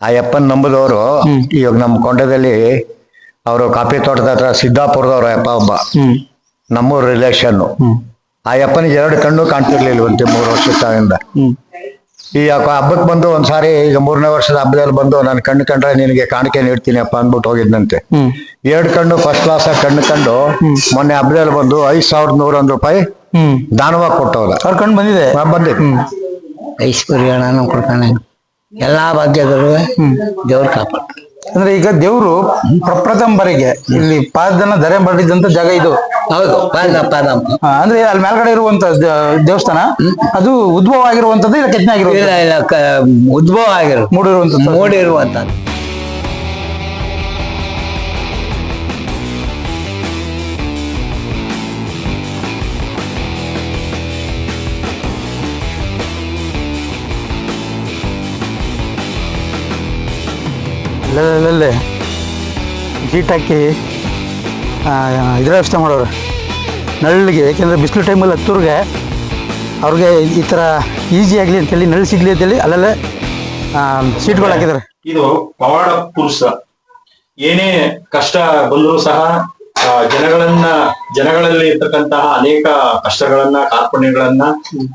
ಆ ಯಪ್ಪನ್ ನಂಬುದವರು ಇವಾಗ ನಮ್ಮ ಕೊಂಡದಲ್ಲಿ ಅವರು ಕಾಫಿ ತೋಟದ ಹತ್ರ ಸಿದ್ದಾಪುರದವ್ರ ಯಪ್ಪ ಒಬ್ಬ. ನಮ್ಮೂರ್ ರಿಲೇಷನ್ ಆ ಯಪ್ಪನಿಗೆ ಎರಡು ಕಣ್ಣು ಕಾಣ್ತಿರ್ಲಿಲ್ವಂತೆ ಮೂರು ವರ್ಷದಿಂದ ಈ ಹಬ್ಬಕ್ಕೆ ಬಂದು ಒಂದ್ಸಾರಿ ಈಗ ಮೂರನೇ ವರ್ಷದ ಹಬ್ಬದಲ್ಲಿ ಬಂದು ನಾನು ಕಣ್ಣು ಕಂಡ್ರೆ ನಿನಗೆ ಕಾಣಿಕೆ ನೀಡ್ತೀನಿ ಅಪ್ಪ ಅಂದ್ಬಿಟ್ಟು ಹೋಗಿದ್ನಂತೆ. ಎರಡು ಕಣ್ಣು ಫಸ್ಟ್ ಕ್ಲಾಸ್ ಕಣ್ಣು ಕಂಡು ಮೊನ್ನೆ ಹಬ್ಬದಲ್ಲಿ ಬಂದು ಐದ್ ಸಾವಿರದ ನೂರೊಂದು ರೂಪಾಯಿ ಹ್ಮ್. ದಾನವಾಗಿ ಕೊಟ್ಟವ್ರ. ಅವ್ರ ಕಣ್ ಬಂದಿದೆ? ಬಂದಿದ್ದು ಐಶ್ವರ್ಯ ನಾನು ಕೊಡ್ತಾನೆ. ಎಲ್ಲಾ ಭಾಗ್ಯಗಳು ದೇವ್ರ ಕಾಪಾಡ್ತಾರೆ ಅಂದ್ರೆ ಈಗ ದೇವ್ರು ಪ್ರಪ್ರಥಮ ಬಾರಿಗೆ ಇಲ್ಲಿ ಪಾದನ ಧರೆ ಮಾಡಿದಂತ ಜಾಗ ಇದು. ಹೌದು ಪಾದ ಅಂದ್ರೆ ಅಲ್ಲಿ ಮೇಲ್ಗಡೆ ಇರುವಂತ ದ- ದೇವಸ್ಥಾನ ಅದು ಉದ್ಭವ ಆಗಿರುವಂತದ್ದು ಇಲ್ಲ ಕೆತ್ತನೆ ಇಲ್ಲ ಆಗಿರುವಂತ ಇಲ್ಲ ಕ- ಉದ್ಭವ ಆಗಿರೋ ಮೂಡಿರುವಂತದ್ದು. ಮೂಡಿರುವಂತದ್ದು. ಅಲ್ಲಲ್ಲೇ ಜೀಟ್ ಹಾಕಿ ಇದ್ರ ವ್ಯವಸ್ಥೆ ಮಾಡೋರು. ನಳ್ಳಿಗೆ ಯಾಕೆಂದರೆ ಬಿಸಿಲು ಟೈಮಲ್ಲಿ ಹತ್ತೂರ್ಗೆ ಅವ್ರಿಗೆ ಈ ಥರ ಈಸಿ ಆಗಲಿ ಅಂತೇಳಿ ನಳ್ಳು ಸಿಗಲಿ ಅಂತೇಳಿ ಅಲ್ಲಲ್ಲೇ ಸೀಟ್ಗಳು ಹಾಕಿದ್ದಾರೆ. ಇದು ಪವಾಡ ಪುರುಷ ಏನೇ ಕಷ್ಟ ಬಂದರೂ ಸಹ ಜನಗಳನ್ನ ಜನಗಳಲ್ಲಿ ಇರ್ತಕ್ಕಂತಹ ಅನೇಕ ಕಷ್ಟಗಳನ್ನ ಕಾರ್ಪಣ್ಯಗಳನ್ನ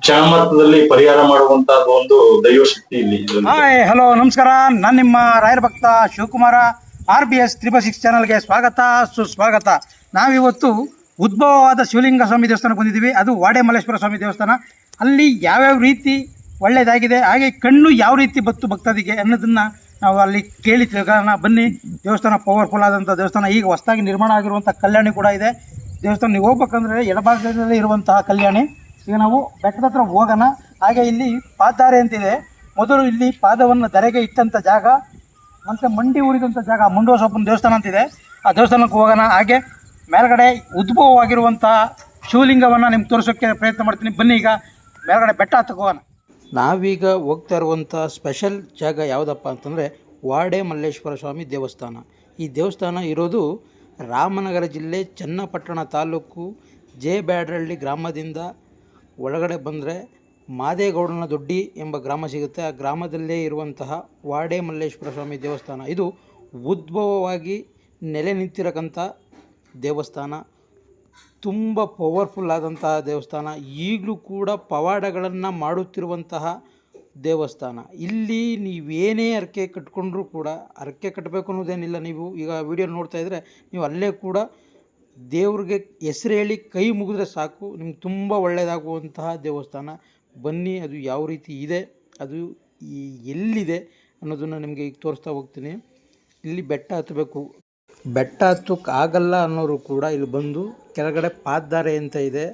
ಕ್ಷಣಮಾತ್ರದಲ್ಲಿ ಪರಿಹಾರ ಮಾಡುವಂತಹ ಒಂದು ದೈವ ಶಕ್ತಿ ಇಲ್ಲಿ ಹಾಯ್ ಹಲೋ ನಮಸ್ಕಾರ. ನಾನು ನಿಮ್ಮ ರಾಯರ ಭಕ್ತ Shivakumara. R B S triple six ಚಾನಲ್ಗೆ ಸ್ವಾಗತ ಸುಸ್ವಾಗತ. ನಾವಿವತ್ತು ಉದ್ಭವವಾದ ಶಿವಲಿಂಗ ಸ್ವಾಮಿ ದೇವಸ್ಥಾನಕ್ಕೆ ಬಂದಿದ್ದೀವಿ. ಅದು ವಾಡೆ ಮಲ್ಲೇಶ್ವರ ಸ್ವಾಮಿ ದೇವಸ್ಥಾನ. ಅಲ್ಲಿ ಯಾವ್ಯಾವ ರೀತಿ ಒಳ್ಳೆಯದಾಗಿದೆ ಹಾಗೆ ಕಣ್ಣು ಯಾವ ರೀತಿ ಬತ್ತು ಭಕ್ತಾದಿಗೆ ಅನ್ನೋದನ್ನು ನಾವು ಅಲ್ಲಿ ಕೇಳಿ ತಿಳ್ಕೊಳ್ಳೋಣ. ಬನ್ನಿ, ದೇವಸ್ಥಾನ ಪವರ್ಫುಲ್ ಆದಂಥ ದೇವಸ್ಥಾನ. ಈಗ ಹೊಸದಾಗಿ ನಿರ್ಮಾಣ ಆಗಿರುವಂಥ ಕಲ್ಯಾಣಿ ಕೂಡ ಇದೆ. ದೇವಸ್ಥಾನ ನೀವು ಹೋಗ್ಬೇಕಂದ್ರೆ ಎಡಭಾಗದಲ್ಲಿ ಇರುವಂತಹ ಕಲ್ಯಾಣಿ. ಈಗ ನಾವು ಬೆಟ್ಟದ ಹತ್ರ ಹೋಗೋಣ. ಹಾಗೆ ಇಲ್ಲಿ ಪಾದಾರೆ ಅಂತಿದೆ ಮೊದಲು ಇಲ್ಲಿ ಪಾದವನ್ನು ಧರೆಗೆ ಇಟ್ಟಂಥ ಜಾಗ, ಮತ್ತು ಮಂಡಿ ಊರಿದಂಥ ಜಾಗ, ಮುಂಡೋಸಪ್ಪನ ದೇವಸ್ಥಾನ ಅಂತಿದೆ ಆ ದೇವಸ್ಥಾನಕ್ಕೆ ಹೋಗೋಣ. ಹಾಗೆ ಮೇಲ್ಗಡೆ ಉದ್ಭವವಾಗಿರುವಂಥ ಶಿವಲಿಂಗವನ್ನು ನಿಮ್ಗೆ ತೋರಿಸೋಕ್ಕೆ ಪ್ರಯತ್ನ ಮಾಡ್ತೀನಿ. ಬನ್ನಿ ಈಗ ಮೇಲ್ಗಡೆ ಬೆಟ್ಟ ಹತ್ತಕ್ಕೆ ಹೋಗೋಣ. ನಾವೀಗ ಹೋಗ್ತಾ ಇರುವಂಥ ಸ್ಪೆಷಲ್ ಜಾಗ ಯಾವುದಪ್ಪ ಅಂತಂದರೆ ವಾಡೆ ಮಲ್ಲೇಶ್ವರ ಸ್ವಾಮಿ ದೇವಸ್ಥಾನ. ಈ ದೇವಸ್ಥಾನ ಇರೋದು ರಾಮನಗರ ಜಿಲ್ಲೆ ಚನ್ನಪಟ್ಟಣ ತಾಲೂಕು ಜೆ ಬ್ಯಾಡ್ರಳ್ಳಿ ಗ್ರಾಮದಿಂದ ಒಳಗಡೆ ಬಂದರೆ ಮಾದೇಗೌಡನ ದೊಡ್ಡಿ ಎಂಬ ಗ್ರಾಮ ಸಿಗುತ್ತೆ. ಆ ಗ್ರಾಮದಲ್ಲೇ ಇರುವಂತಹ ವಾಡೆ ಮಲ್ಲೇಶ್ವರ ಸ್ವಾಮಿ ದೇವಸ್ಥಾನ. ಇದು ಉದ್ಭವವಾಗಿ ನೆಲೆ ನಿಂತಿರಕ್ಕಂಥ ದೇವಸ್ಥಾನ. ತುಂಬ ಪವರ್ಫುಲ್ ಆದಂತಹ ದೇವಸ್ಥಾನ. ಈಗಲೂ ಕೂಡ ಪವಾಡಗಳನ್ನು ಮಾಡುತ್ತಿರುವಂತಹ ದೇವಸ್ಥಾನ. ಇಲ್ಲಿ ನೀವೇನೇ ಹರಕೆ ಕಟ್ಕೊಂಡ್ರೂ ಕೂಡ, ಹರಕೆ ಕಟ್ಟಬೇಕು ಅನ್ನೋದೇನಿಲ್ಲ ನೀವು. ಈಗ ವಿಡಿಯೋ ನೋಡ್ತಾ ಇದ್ದರೆ ನೀವು ಅಲ್ಲೇ ಕೂಡ ದೇವ್ರಿಗೆ ಹೆಸರು ಹೇಳಿ ಕೈ ಮುಗಿದ್ರೆ ಸಾಕು. ನಿಮ್ಗೆ ತುಂಬ ಒಳ್ಳೆಯದಾಗುವಂತಹ ದೇವಸ್ಥಾನ. ಬನ್ನಿ, ಅದು ಯಾವ ರೀತಿ ಇದೆ, ಅದು ಎಲ್ಲಿದೆ ಅನ್ನೋದನ್ನು ನಿಮಗೆ ಈಗ ತೋರಿಸ್ತಾ ಹೋಗ್ತೀನಿ. ಇಲ್ಲಿ ಬೆಟ್ಟ ಹತ್ತಬೇಕು. ಬೆಟ್ಟ ಹತ್ತಕ್ಕೆ ಆಗಲ್ಲ ಅನ್ನೋರು ಕೂಡ ಇಲ್ಲಿ ಬಂದು ಕೆಳಗಡೆ ಪಾದಾರೆ ಅಂತ ಇದೆ.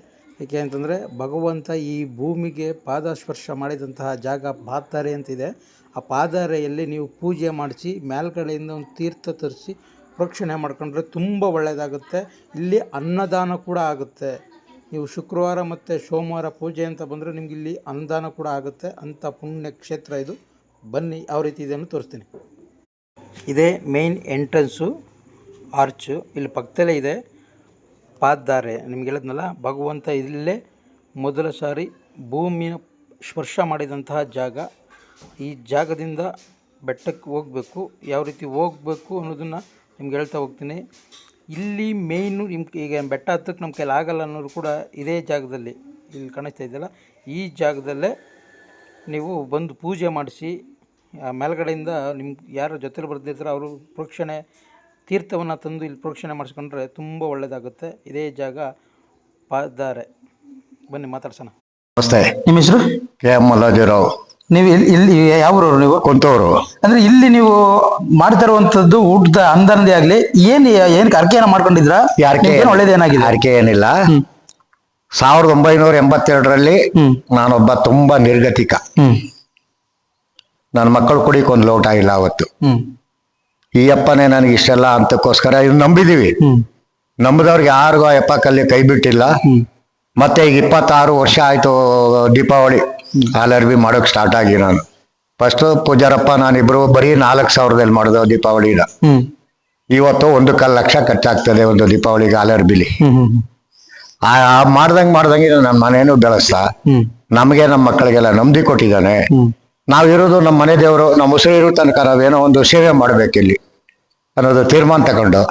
ಏಕೆ ಅಂತಂದರೆ ಭಗವಂತ ಈ ಭೂಮಿಗೆ ಪಾದಸ್ಪರ್ಶ ಮಾಡಿದಂತಹ ಜಾಗ ಪಾದಾರೆ ಅಂತಿದೆ ಆ ಪಾದಾರೆಯಲ್ಲಿ ನೀವು ಪೂಜೆ ಮಾಡಿಸಿ, ಮೇಲ್ಗಡೆಯಿಂದ ಒಂದು ತೀರ್ಥ ತರಿಸಿ, ಪ್ರೋಕ್ಷಣೆ ಮಾಡ್ಕೊಂಡ್ರೆ ತುಂಬ ಒಳ್ಳೆಯದಾಗುತ್ತೆ ಇಲ್ಲಿ ಅನ್ನದಾನ ಕೂಡ ಆಗುತ್ತೆ. ನೀವು ಶುಕ್ರವಾರ ಮತ್ತು ಸೋಮವಾರ ಪೂಜೆ ಅಂತ ಬಂದರೆ ನಿಮ್ಗೆ ಇಲ್ಲಿ ಅನ್ನದಾನ ಕೂಡ ಆಗುತ್ತೆ. ಅಂಥ ಪುಣ್ಯ ಕ್ಷೇತ್ರ ಇದು. ಬನ್ನಿ, ಯಾವ ರೀತಿ ಇದೆ ಅನ್ನೋ ತೋರಿಸ್ತೀನಿ. ಇದೇ ಮೇನ್ ಎಂಟ್ರೆನ್ಸು ಆರ್ಚು ಇಲ್ಲಿ ಪಕ್ಕದಲ್ಲೇ ಇದೆ. ಪಾದಾರೆ ನಿಮ್ಗೆ ಹೇಳಿದ್ನಲ್ಲ, ಭಗವಂತ ಇಲ್ಲೇ ಮೊದಲ ಸಾರಿ ಭೂಮಿಯ ಸ್ಪರ್ಶ ಮಾಡಿದಂತಹ ಜಾಗ. ಈ ಜಾಗದಿಂದ ಬೆಟ್ಟಕ್ಕೆ ಹೋಗಬೇಕು. ಯಾವ ರೀತಿ ಹೋಗಬೇಕು ಅನ್ನೋದನ್ನು ನಿಮ್ಗೆ ಹೇಳ್ತಾ ಹೋಗ್ತೀನಿ. ಇಲ್ಲಿ ಮೇಯ್ನು ನಿಮ್ಗೆ ಈಗ ಬೆಟ್ಟ ಹತ್ತಕ್ಕೆ ನಮ್ಮ ಕೈಲಿ ಆಗಲ್ಲ ಅನ್ನೋರು ಕೂಡ ಇದೇ ಜಾಗದಲ್ಲಿ ಇಲ್ಲಿ ಕಾಣಿಸ್ತಾ ಇದೆಯಲ್ಲ, ಈ ಜಾಗದಲ್ಲೇ ನೀವು ಬಂದು ಪೂಜೆ ಮಾಡಿಸಿ ಮೇಲ್ಗಡೆಯಿಂದ ನಿಮ್ಗೆ ಯಾರು ಜೊತೆಲಿ ಬರ್ದಿರ್ತಾರೋ ಅವರು ಪ್ರೋಕ್ಷಣೆ ತೀರ್ಥವನ್ನು ತಂದು ಇಲ್ಲಿ ಪ್ರೋಕ್ಷಣೆ ಮಾಡಿಸ್ಕೊಂಡ್ರೆ ತುಂಬ ಒಳ್ಳೆಯದಾಗುತ್ತೆ ಇದೇ ಜಾಗ ಪಾದಾರೆ. ಬನ್ನಿ ಮಾತಾಡ್ಸೋಣ. ನಮಸ್ತೆ. ನಿಮ್ಮ ಹೆಸರು? K M Mallajirao. ನೀವು ಇಲ್ಲಿ ಇಲ್ಲಿ ಯಾವ್ರವ್ರು ನೀವು? ಕುಂತವರು ಅಂದ್ರೆ ಇಲ್ಲಿ ನೀವು ಮಾಡ್ತಾ ಇರುವಂತದ್ದು ಊಟದ ಅಂದನದೇ ಆಗ್ಲಿ ಏನ್ ಏನ್ ಅರ್ಕೆಯನ್ನ ಮಾಡ್ಕೊಂಡಿದ್ರ ಒಳ್ಳೇದು ಒಳ್ಳೇದೇನಾಗಿದೆ ಅರ್ಕೆ ಏನಿಲ್ಲ. ಸಾವಿರದ ಒಂಬೈನೂರ ಎಂಬತ್ತೆರಡರಲ್ಲಿ ಹ್ಮ್. ನಾನೊಬ್ಬ ತುಂಬಾ ನಿರ್ಗತಿಕ. ಹ್ಮ್. ನನ್ನ ಮಕ್ಕಳು ಕುಡಿಕೊಂದು ಲೋಟ ಇಲ್ಲ ಅವತ್ತು. ಹ್ಮ್. ಈ ಅಪ್ಪನೇ ನನಗೆ ಇಷ್ಟೆಲ್ಲ ಅಂತಕ್ಕೋಸ್ಕರ ಇದು ನಂಬಿದೀವಿ. ನಂಬಿದವ್ರಿಗೆ ಯಾರಿಗೂ ಆ ಯಪ್ಪ ಕಲ್ಲಿ ಕೈ ಬಿಟ್ಟಿಲ್ಲ. ಮತ್ತೆ ಈಗ ಇಪ್ಪತ್ತಾರು ವರ್ಷ ಆಯ್ತು ದೀಪಾವಳಿ ಹಾಲರ್ಬಿ ಮಾಡೋಕ್ ಸ್ಟಾರ್ಟ್ ಆಗಿ ನಾನು ಫಸ್ಟ್ ಪೂಜಾರಪ್ಪ ನಾನಿಬ್ರು ಬರೀ ನಾಲ್ಕು ಸಾವಿರದಲ್ಲಿ ಮಾಡಿದೆವು ದೀಪಾವಳಿನ ಇವತ್ತು ಒಂದು ಕಲ್ ಲಕ್ಷ ಖರ್ಚಾಗ್ತದೆ ಒಂದು ದೀಪಾವಳಿಗೆ ಹಾಲರ್ಬಿಲಿ. ಹ್ಮ್ ಆ ಮಾಡ್ದಂಗೆ ಮಾಡ್ದಂಗೆ ನನ್ನ ಮನೇನು ಬೆಳೆಸ್ತಾ ನಮಗೆ ನಮ್ಮ ಮಕ್ಕಳಿಗೆಲ್ಲ ನಂಬಿ ಕೊಟ್ಟಿದ್ದಾನೆ. ನಾವಿರೋದು ನಮ್ಮ ಮನೆ ದೇವರು ನಮ್ಮ ಉಸಿರು ಇರೋ ತನಕ ನಾವೇನೋ ಒಂದು ಸೇವೆ ಮಾಡ್ಬೇಕಿಲ್ಲಿ ಅನ್ನೋದು ತೀರ್ಮಾನ ತಗೊಂಡು